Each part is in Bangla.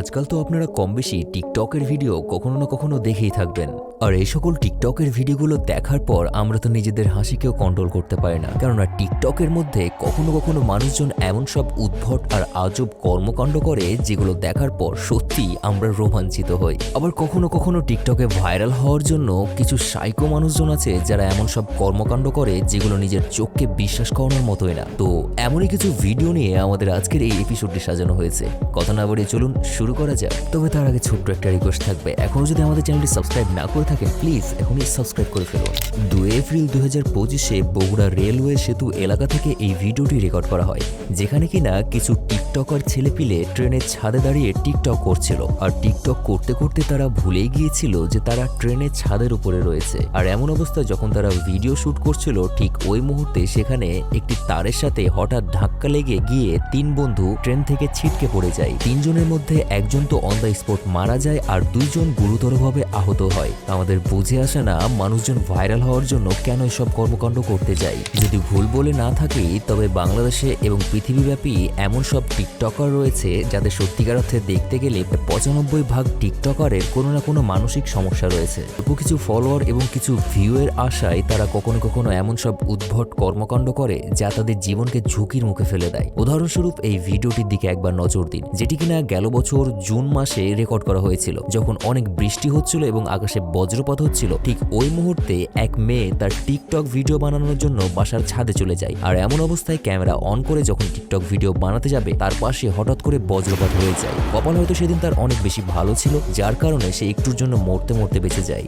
আজকাল তো আপনারা কম বেশি টিকটকের ভিডিও কখনো না কখনো দেখেই থাকবেন। আর এই সকল টিকটকের ভিডিওগুলো দেখার পর আমরা তো নিজেদের হাসিকেও কন্ট্রোল করতে পারি না। কেননা টিকটকের মধ্যে কখনো কখনো মানুষজন এমন সব উদ্ভট আর আজব কর্মকাণ্ড করে যেগুলো দেখার পর সত্যি আমরা রোমাঞ্চিত হই। আবার কখনো কখনো টিকটকে ভাইরাল হওয়ার জন্য কিছু সাইকো মানুষজন আছে যারা এমন সব কর্মকাণ্ড করে যেগুলো নিজের চোখকে বিশ্বাস করানোর মতোই না। তো এমনই কিছু ভিডিও নিয়ে আমাদের আজকের এই এপিসোডটি সাজানো হয়েছে। কথা না বাড়িয়ে চলুন, শুরু করা যাক। তবে তার আগে ছোট্ট একটা রিকোয়েস্ট থাকবে। এখনও যদি আমাদের চ্যানেলটি সাবস্ক্রাইব না করে থাকেন প্লিজ এখনই সাবস্ক্রাইব করে ফেলুন দুই এপ্রিল দু হাজার পঁচিশে বগুড়া রেলওয়ে সেতু এলাকা থেকে এই ভিডিওটি রেকর্ড করা হয়, যেখানে কিনা কিছু টিকটকার ছেলেপিলে ট্রেনের ছাদে দাঁড়িয়ে টিকটক করছিল। আর টিকটক করতে করতে তারা ভুলেই গিয়েছিল যে তারা ট্রেনের ছাদের উপরে রয়েছে। আর এমন অবস্থায় যখন তারা ভিডিও শুট করছিল, ঠিক ওই মুহূর্তে সেখানে একটি তারের সাথে হঠাৎ ধাক্কা লেগে গিয়ে তিন বন্ধু ট্রেন থেকে ছিটকে পড়ে যায়। তিনজনের মধ্যে একজন তো অন দ্য স্পট মারা যায়, আর দুইজন গুরুতরভাবে আহত হয়। আমাদের বুঝে আসে না মানুষজন ভাইরাল হওয়ার জন্য কেন এসব কর্মকাণ্ড করতে যায়। যদি ভুল বলে না থাকি, তবে বাংলাদেশে এবং পৃথিবীব্যাপী এমন সব টিকটকার রয়েছে যাদের সত্যিকার অর্থে দেখতে গেলে পঁচানব্বই ভাগ টিকটকারের কোনো না কোনো মানসিক সমস্যা রয়েছে। অল্প কিছু ফলোয়ার এবং কিছু ভিউয়ের আশায় তারা কখনো কখনো এমন সব উদ্ভট কর্মকাণ্ড করে যা তাদের জীবনকে ঝুঁকির মুখে ফেলে দেয়। উদাহরণস্বরূপ, এই ভিডিওটির দিকে একবার নজর দিন, যেটি কিনা গেল বছর জুন মাসে রেকর্ড করা হয়েছিল, যখন অনেক বৃষ্টি হচ্ছিল এবং আকাশে বজ্রপাত হচ্ছিল। ঠিক ওই মুহূর্তে এক মেয়ে তার টিকটক ভিডিও বানানোর জন্য বাসার ছাদে চলে যায়। আর এমন অবস্থায় ক্যামেরা অন করে যখন টিকটক ভিডিও বানাতে যাবে, তার পাশে হঠাৎ করে বজ্রপাত হয়ে যায়। কপাল হয়তো সেদিন তার অনেক বেশি ভালো ছিল, যার কারণে সে একটুর জন্য মরতে মরতে বেঁচে যায়।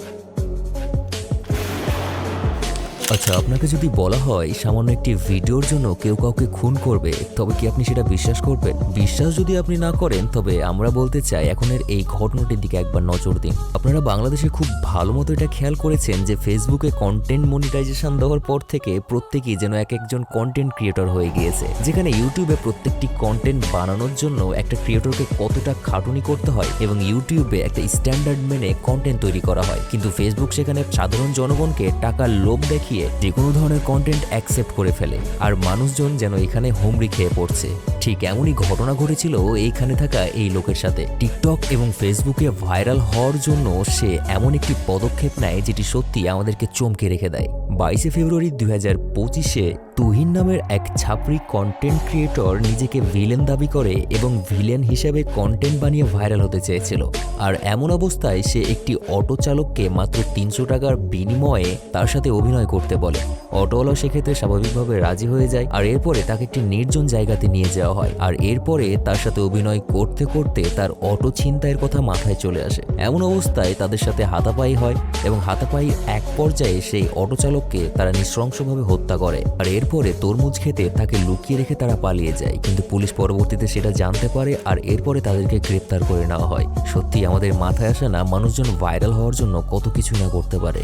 আচ্ছা আপনাকে যদি বলা হয় সামান্য একটি ভিডিওর জন্য কেউ কাউকে খুন করবে, তবে কি আপনি সেটা বিশ্বাস করবেন? বিশ্বাস যদি আপনি না করেন, তবে আমরা বলতে চাই এখনের এই ঘটনাটির দিকে একবার নজর দিন। আপনারা বাংলাদেশে খুব ভালো মতো এটা খেয়াল করেছেন যে ফেসবুকে কন্টেন্ট মনিটাইজেশন দেওয়ার পর থেকে প্রত্যেকেই যেন এক একজন কন্টেন্ট ক্রিয়েটর হয়ে গিয়েছে। যেখানে ইউটিউবে প্রত্যেকটি কন্টেন্ট বানানোর জন্য একটা ক্রিয়েটরকে কতটা খাটুনি করতে হয় এবং ইউটিউবে একটা স্ট্যান্ডার্ড মেনে কন্টেন্ট তৈরি করা হয়। কিন্তু ফেসবুক সেখানে সাধারণ জনগণকে টাকার লোভ দেখিয়ে যে কোনো ধরনের কন্টেন্ট অ্যাকসেপ্ট করে ফেলে। আর মানুষজন যেন এখানে হুমড়ি খেয়ে পড়ছে। ঠিক এমনই ঘটনা ঘটেছিল এইখানে থাকা এই লোকের সাথে। টিকটক এবং ফেসবুকে ভাইরাল হওয়ার জন্য সে এমন একটি পদক্ষেপ নেয় যেটি সত্যি আমাদেরকে চমকে রেখে দেয়। বাইশে ফেব্রুয়ারি দুই হাজার পঁচিশে তুহিন নামের এক ছাপরি কন্টেন্ট ক্রিয়েটর নিজেকে ভিলেন দাবি করে এবং ভিলেন হিসেবে কন্টেন্ট বানিয়ে ভাইরাল হতে চেয়েছিল। আর এমন অবস্থায় সে একটি অটো চালককে মাত্র তিনশো টাকার বিনিময়ে তার সাথে অভিনয় করতে বলে। অটোওয়ালা সেক্ষেত্রে স্বাভাবিকভাবে রাজি হয়ে যায় আর এরপরে তাকে একটি নির্জন জায়গাতে নিয়ে যাওয়া হয় আর এরপরে তার সাথে অভিনয় করতে করতে তার অটো ছিনতাইয়ের কথা মাথায় চলে আসে। এমন অবস্থায় তাদের সাথে হাতাপাই হয় এবং হাতাপাইয়ের এক পর্যায়ে সেই অটো চালককে তারা নৃশংসভাবে হত্যা করে আর এরপরে তরমুজ খেতে তাকে লুকিয়ে রেখে তারা পালিয়ে যায়। কিন্তু পুলিশ পরবর্তীতে সেটা জানতে পারে আর এরপরে তাদেরকে গ্রেপ্তার করে নেওয়া হয়। সত্যি আমাদের মাথায় আসে না মানুষজন ভাইরাল হওয়ার জন্য কত কিছু না করতে পারে।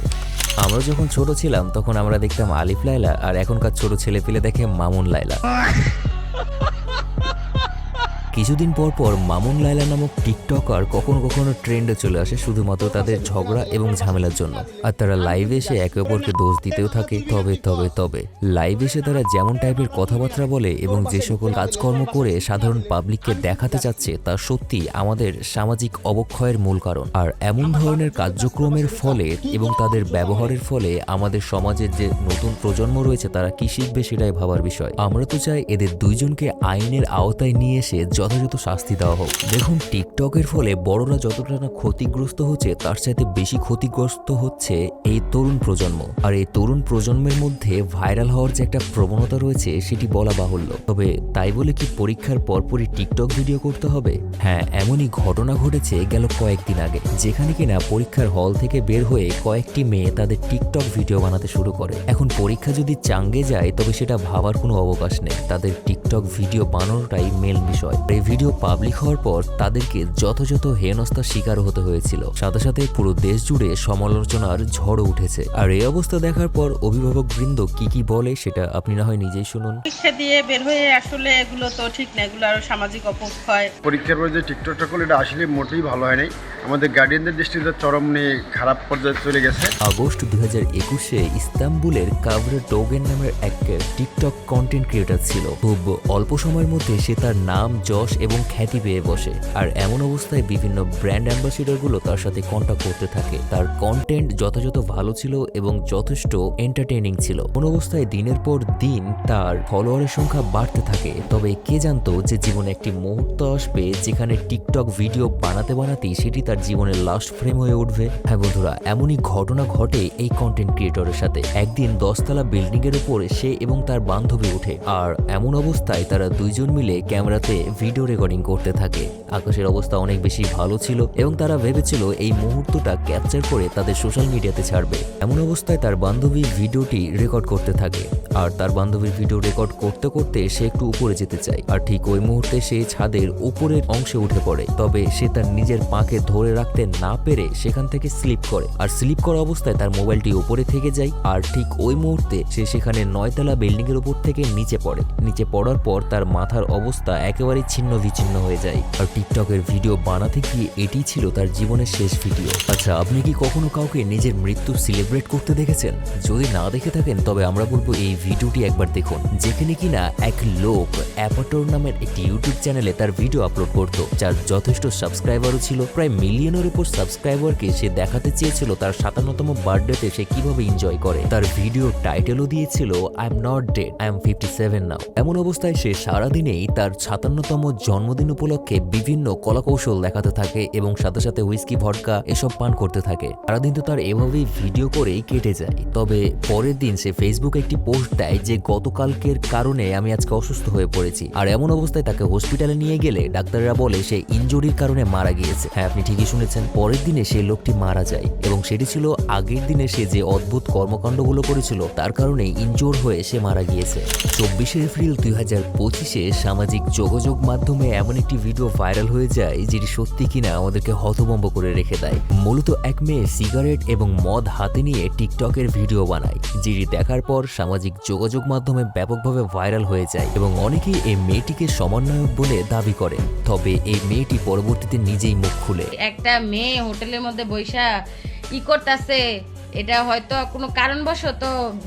আমরা যখন ছোট ছিলাম তখন আমরা দেখতাম আলিফ লাইলা আর এখনকার ছোট ছেলে পেলে দেখে মামুন লাইলা কিছুদিন পর পর মামুন লাইলা নামক টিকটকার কখনো কখনো ট্রেন্ডে চলে আসে শুধুমাত্র তাদের ঝগড়া এবং ঝামেলার জন্য। আর তারা লাইভে এসে একে অপরকে দোষ দিতেও থাকে, তবে তবে তবে। লাইভ এসে তারা যেমন টাইপের কথাবার্তা বলে এবং যে সকল কাজকর্ম করে সাধারণ পাবলিককে দেখাতে চাচ্ছে, তা সত্যি আমাদের সামাজিক অবক্ষয়ের মূল কারণ। আর এমন ধরনের কার্যক্রমের ফলে এবং তাদের ব্যবহারের ফলে আমাদের সমাজের যে নতুন প্রজন্ম রয়েছে, তারা কি শিখবে সেটাই ভাবার বিষয়। আমরা তো চাই এদের দুইজনকে আইনের আওতায় নিয়ে এসে যথাযথ শাস্তি দেওয়া হোক। দেখুন, টিকটকের ফলে বড়রা যতটা না ক্ষতিগ্রস্ত হচ্ছে, তার চাইতে বেশি ক্ষতিগ্রস্ত হচ্ছে এই তরুণ প্রজন্ম। আর এই তরুণ প্রজন্মের মধ্যে ভাইরাল হওয়ার যে একটা প্রবণতা রয়েছে, সেটি বলা বাহুল্য। তবে তাই বলে কি পরীক্ষার পরপরই টিকটক ভিডিও করতে হবে? হ্যাঁ এমনই ঘটনা ঘটেছে গেল কয়েকদিন আগে, যেখানে কিনা পরীক্ষার হল থেকে বের হয়ে কয়েকটি মেয়ে তাদের টিকটক ভিডিও বানাতে শুরু করে। এখন পরীক্ষা যদি চাঙ্গে যায়, তবে সেটা ভাবার কোনো অবকাশ নেই। তাদের টিকটক ভিডিও বানানোটাই মেল বিষয়। এই ভিডিও পাবলিক হওয়ার পর তাদেরকে যথাযথ হেনস্থার শিকার হতে হয়েছিল। সাথে সাথে পুরো দেশ জুড়ে সমালোচনার ঝড় উঠেছে। আর এই অবস্থা দেখার পর অভিভাবক বৃন্দ কি কি বলে সেটা আপনি না হয় নিজেই শুনুন। পরীক্ষা দিয়ে বের হয়ে আসলে এগুলো তো ঠিক না এগুলো আরও সামাজিক অপক্ষয়। পরীক্ষার পর যে টিকটকটা করলে এটা আসলে মোটেই ভালো হয় নাই। আমাদের গার্ডিয়ানদের দৃষ্টিতে চরম নিয়ে খারাপ পর্যায়ে চলে গেছে। আগস্ট দুই হাজার একুশে ইস্তাম্বুলের কাভরে ডোগেন নামের এক টিকটক কন্টেন্ট ক্রিয়েটার ছিল। খুব অল্প সময়ের মধ্যে সে তার নাম যশ যশ এবং খ্যাতি পেয়ে বসে। আর এমন অবস্থায় বিভিন্ন ব্র্যান্ড অ্যাম্বাসিডারগুলো তার সাথে কন্ট্যাক্ট করতে থাকে। তার কন্টেন্ট যথাযথ ভালো ছিল এবং যথেষ্ট এন্টারটেনিং ছিল। কোন অবস্থায় দিনের পর দিন তার ফলোয়ারের সংখ্যা বাড়তে থাকে। তবে কে জানতো যে জীবনে একটি মুহূর্ত আসবে যেখানে টিকটক ভিডিও বানাতে বানাতেই সেটি তার জীবনের লাস্ট ফ্রেম হয়ে উঠবে। হ্যাঁ বন্ধুরা, এমনই ঘটনা ঘটে এই কন্টেন্ট ক্রিয়েটরের সাথে। একদিন দশতলা বিল্ডিং এর উপরে সে এবং তার বান্ধবী ওঠে। আর এমন অবস্থায় তারা দুইজন মিলে ক্যামেরাতে ভিডিও রেকর্ডিং করতে থাকে। আকাশের অবস্থা অনেক বেশি ভালো ছিল এবং তারা ভেবেছিল এই মুহূর্তটা ক্যাপচার করে তাদের সোশ্যাল মিডিয়াতে ছাড়বে। এমন অবস্থায় তার বান্ধবী ভিডিওটি রেকর্ড করতে থাকে। আর তার বান্ধবীর ভিডিও রেকর্ড করতে করতে সে একটু উপরে যেতে চায়। আর ঠিক ওই মুহূর্তে সে ছাদের উপরের অংশে উঠে পড়ে। তবে সে তার নিজের পাকে ধরে রাখতে না পেরে সেখান থেকে স্লিপ করে। আর স্লিপ করা অবস্থায় তার মোবাইলটি উপরে থেকে যায়। আর ঠিক ওই মুহূর্তে সে সেখানে নয়তলা বিল্ডিং এর উপর থেকে নিচে পড়ে। নিচে পড়ার পর তার মাথার অবস্থা একেবারে ছিন্ন বিচ্ছিন্ন হয়ে যায়। আর টিকটকের ভিডিও বানাতে গিয়ে এটি ছিল তার জীবনের শেষ ভিডিও। আচ্ছা আপনি কি কখনো কাউকে নিজের মৃত্যু সেলিব্রেট করতে দেখেছেন? যদি না দেখে থাকেন, তবে আমরা বলব এই ভিডিওটি একবার দেখুন। যেখানে কিনা এক লোক অ্যাপাটোর নামের একটি ইউটিউব চ্যানেলে তার ভিডিও আপলোড করতো, যার যথেষ্ট সাবস্ক্রাইবারও ছিল। প্রায় মিলিয়নের উপর সাবস্ক্রাইবারকে সে দেখাতে চেয়েছিল তার সাতান্নতম বার্থডেতে সে কীভাবে এনজয় করে। তার ভিডিও টাইটেলও দিয়েছিল I am not dead I am fifty seven now এমন অবস্থায় সে সারাদিনেই তার সাতান্নতম জন্মদিন উপলক্ষে বিভিন্ন কলাকৌশল দেখাতে থাকে এবং সাথে সাথে হুইস্কি ভডকা এসব পান করতে থাকে। সারাদিন তো তার এভাবেই ভিডিও করেই কেটে যায়। তবে পরের দিন সে ফেসবুকে একটি পোস্ট দেয় যে, গতকালকের কারণে আমি আজকে অসুস্থ হয়ে পড়েছি। আর এমন অবস্থায় তাকে হসপিটালে নিয়ে গেলে ডাক্তাররা বলে, সে ইনজুরির কারণে মারা গিয়েছে। হ্যাঁ আপনি ঠিকই শুনেছেন। পরের দিনে সেই লোকটি মারা যায় এবং সেটি ছিল আগের দিনে সে যে অদ্ভুত কর্মকাণ্ডগুলো করেছিল, তার কারণে ইনজোর হয়ে সে মারা গিয়েছে। চব্বিশে এপ্রিল দুই হাজার পঁচিশে সামাজিক যোগাযোগ মাধ্যমে এমন একটি ভিডিও ভাইরাল হয়ে যায় যেটি সত্যি কিনা আমাদেরকে হতভম্ব করে রেখে দেয়। মূলত এক মেয়ে সিগারেট এবং মদ হাতে নিয়ে টিকটকের ভিডিও বানায়, যেটি দেখার পর সামাজিক যোগাযোগ মাধ্যমে ব্যাপকভাবে ভাইরাল হয়ে যায় এবং অনেকেই এই মেয়েটিকে সমন্বয়ক বলে দাবি করেন। তবে এই মেয়েটি পরবর্তীতে নিজেই মুখ খুলে। একটা মেয়ে হোটেলের মধ্যে বৈশা ই করতেছে, এটা হয়তো কোনো কারণবশত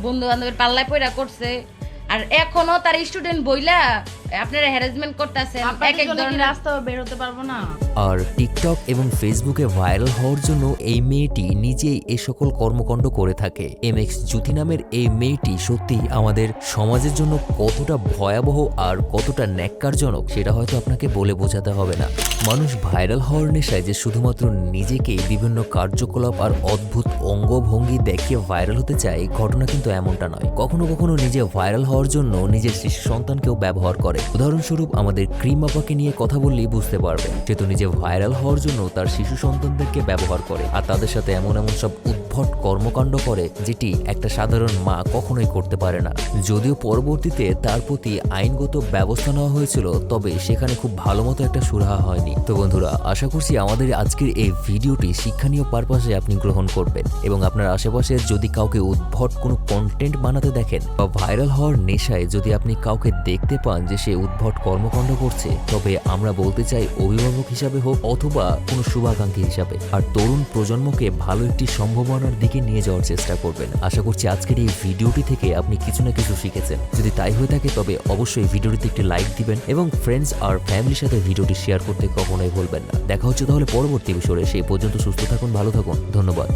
বন্ধু বান্ধবের পাল্লায় পয়রা করছে। আর এখনও তার স্টুডেন্ট বইলা আপনারা হ্যারাসমেন্ট করতেছেন এক এক ধরনের রাস্তাও বেরোতে পারব না? আর টিকটক এবং ফেসবুকে ভাইরাল হওয়ার জন্য এই মেয়েটি নিজেই এই সকল কর্মকাণ্ড করে থাকে। এম এক্স জ্যোতি নামের এই মেয়েটি সত্যি আমাদের সমাজের জন্য কতটা ভয়াবহ আর কতটা ন্যাক্কারজনক সেটা হয়তো আপনাকে বলে বোঝাতে হবে না। মানুষ ভাইরাল হওয়ার নেশায় যে শুধুমাত্র নিজেকে বিভিন্ন কার্যকলাপ আর অদ্ভুত অঙ্গভঙ্গি দেখিয়ে ভাইরাল হতে চায় ঘটনা কিন্তু এমনটা নয়। কখনো কখনো নিজে ভাইরাল হওয়ার জন্য নিজের শিশু সন্তানকেও ব্যবহার করে। উদাহরণস্বরূপ, আমাদের ক্রিম আপাকে নিয়ে কথা বললেই বুঝতে পারবেন সে তো নিজে ভাইরাল হওয়ার জন্য তার শিশু সন্তানদেরকে ব্যবহার করে। আর তাদের সাথে এমন এমন সব উদ্ভট কর্মকাণ্ড করে, যেটি একটা সাধারণ মা কখনোই করতে পারে না। যদিও পরবর্তীতে তার প্রতি আইনগত ব্যবস্থা নেওয়া হয়েছিল, তবে সেখানে খুব ভালো মতো একটা সুরাহা হয়নি। তো বন্ধুরা, আশা করছি আমাদের আজকের এই ভিডিওটি শিক্ষণীয় পারপাসে আপনি গ্রহণ করবেন। এবং আপনার আশেপাশে যদি কাউকে উদ্ভট কোনো কন্টেন্ট বানাতে দেখেন বা ভাইরাল হওয়ার নেশায় যদি আপনি কাউকে দেখতে পান যে সে উদ্ভট কর্মকাণ্ড করছে, তবে আমরা বলতে চাই অভিভাবক হিসাবে হোক অথবা কোনো শুভাকাঙ্ক্ষী হিসাবে। আর তরুণ প্রজন্মকে ভালো একটি সম্ভাবনার দিকে নিয়ে যাওয়ার চেষ্টা করবেন। আশা করছি আজকের এই ভিডিওটি থেকে আপনি কিছু না কিছু শিখেছেন। যদি তাই হয়ে থাকে, তবে অবশ্যই ভিডিওটিতে একটি লাইক দিবেন এবং ফ্রেন্ডস আর ফ্যামিলির সাথে ভিডিওটি শেয়ার করতে কখনোই ভুলবেন না। দেখা হচ্ছে তাহলে পরবর্তী বিষয়ে সেই পর্যন্ত সুস্থ থাকুন, ভালো থাকুন। ধন্যবাদ।